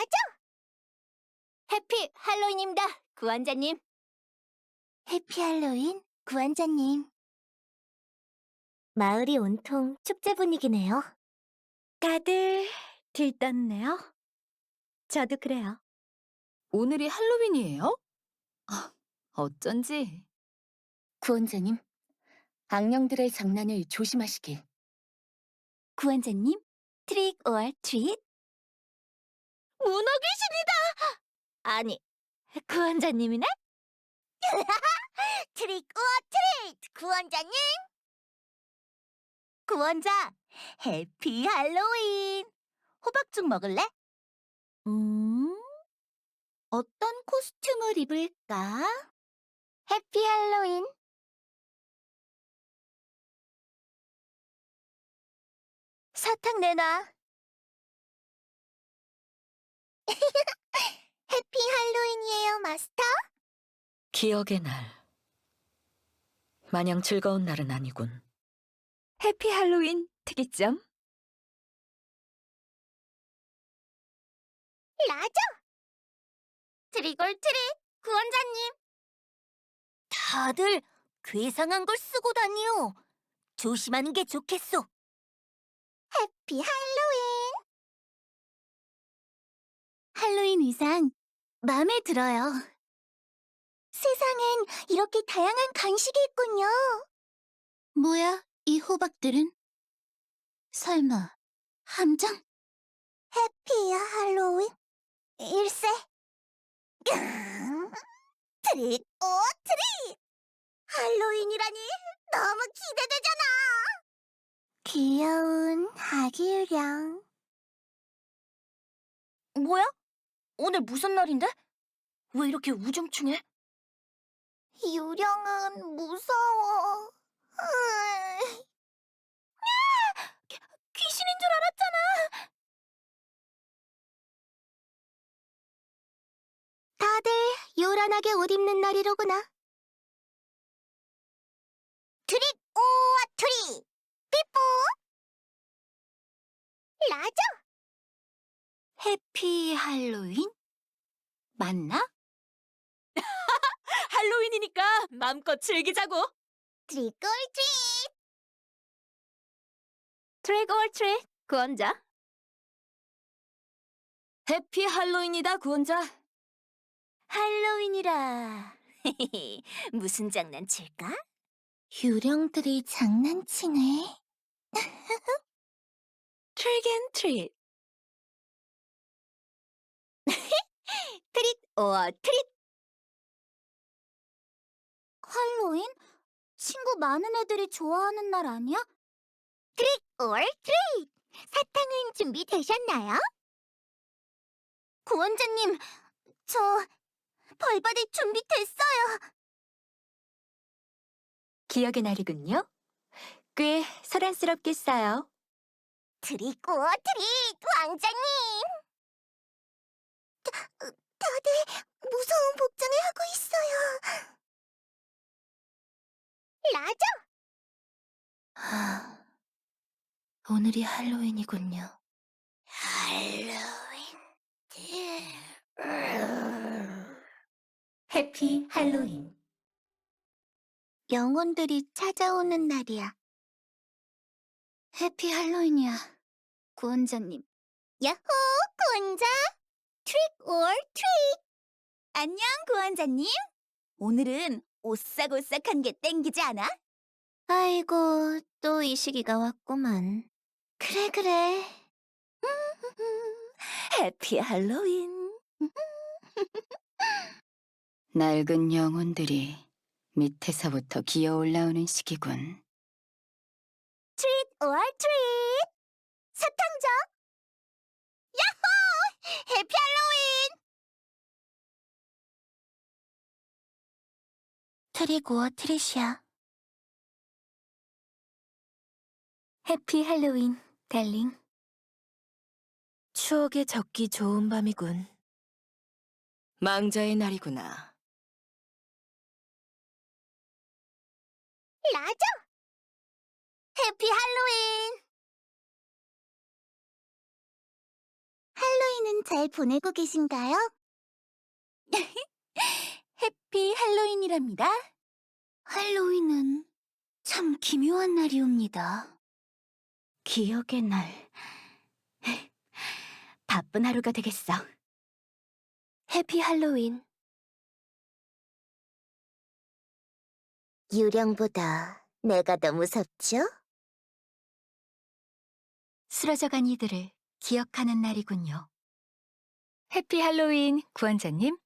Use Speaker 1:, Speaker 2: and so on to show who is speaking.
Speaker 1: 라죠? 해피 할로윈입니다, 구원자님. 해피 할로윈, 구원자님. 마을이 온통 축제 분위기네요.
Speaker 2: 다들 들떴네요. 저도 그래요.
Speaker 3: 오늘이 할로윈이에요? 아, 어쩐지.
Speaker 1: 구원자님, 악령들의 장난을 조심하시길. 구원자님, 트릭 오어 트릿? 문어 귀신이다! 아니, 구원자님이네? 트릭 오어 트릿! 구원자님! 구원자, 해피 할로윈! 호박죽 먹을래? 음, 어떤 코스튬을 입을까? 해피 할로윈! 사탕 내놔. 해피 할로윈이에요, 마스터.
Speaker 3: 기억의 날. 마냥 즐거운 날은 아니군.
Speaker 2: 해피 할로윈 특이점.
Speaker 1: 라죠. 트리골 트릿, 구원자님. 다들 괴상한 걸 쓰고 다니요. 조심하는 게 좋겠소. 해피 할로윈. 할로윈 의상 마음에 들어요. 세상엔 이렇게 다양한 간식이 있군요. 뭐야, 이 호박들은? 설마 함정? 해피 할로윈 일세 트릿 오 트릿 할로윈이라니 너무 기대되잖아 귀여운 아기 유령 뭐야? 오늘 무슨 날인데? 왜 이렇게 우중충해? 유령은 무서워 귀신인 줄 알았잖아 다들 요란하게 옷 입는 날이로구나. 트릭 오아 트릭 삐뽀 라죠? 해피 할로윈? 맞나?
Speaker 3: 할로윈이니까 마음껏 즐기자고.
Speaker 1: 트릭 올 트릭
Speaker 2: 트릭 올 트릭 구원자.
Speaker 3: 해피 할로윈이다, 구원자.
Speaker 1: 할로윈이라 무슨 장난 칠까? 유령들이 장난치네.
Speaker 2: 트릭 앤 트릿.
Speaker 1: 트릿 오어 트릿 할로윈? 친구 많은 애들이 좋아하는 날 아니야? 트릿 오어 트릿 사탕은 준비되셨나요? 구원자님, 저 벌받을 준비됐어요.
Speaker 2: 기억의 날이군요. 꽤 소란스럽겠어요.
Speaker 1: 트릿 오어 트릿 왕자님. 다, 다들 무서운 복장을 하고 있어요. 라죠?
Speaker 3: 하, 오늘이 할로윈이군요.
Speaker 1: 할로윈.
Speaker 3: 해피 할로윈.
Speaker 1: 영혼들이 찾아오는 날이야. 해피 할로윈이야, 구원자님. 야호, 구원자! 트릭 올 트릭! 안녕, 구원자님. 오늘은 오싹오싹한 게 땡기지 않아? 아이고, 또 이 시기가 왔구만. 그래, 그래. 해피 할로윈.
Speaker 3: 낡은 영혼들이 밑에서부터 기어 올라오는 시기군.
Speaker 1: 트릿 오어 트릿! 사탕 줘! 야호! 해피 할로윈! 트릭 오어 트릿이야.
Speaker 2: 해피 할로윈, 달링. 추억에 적기 좋은 밤이군.
Speaker 3: 망자의 날이구나.
Speaker 1: 라죠? 해피 할로윈! 할로윈은 잘 보내고 계신가요? 해피 할로윈이랍니다. 할로윈은 참 기묘한 날이옵니다. 기억의 날. 바쁜 하루가 되겠어. 해피 할로윈. 유령보다 내가 더 무섭죠?
Speaker 2: 쓰러져간 이들을 기억하는 날이군요. 해피 할로윈, 구원자님.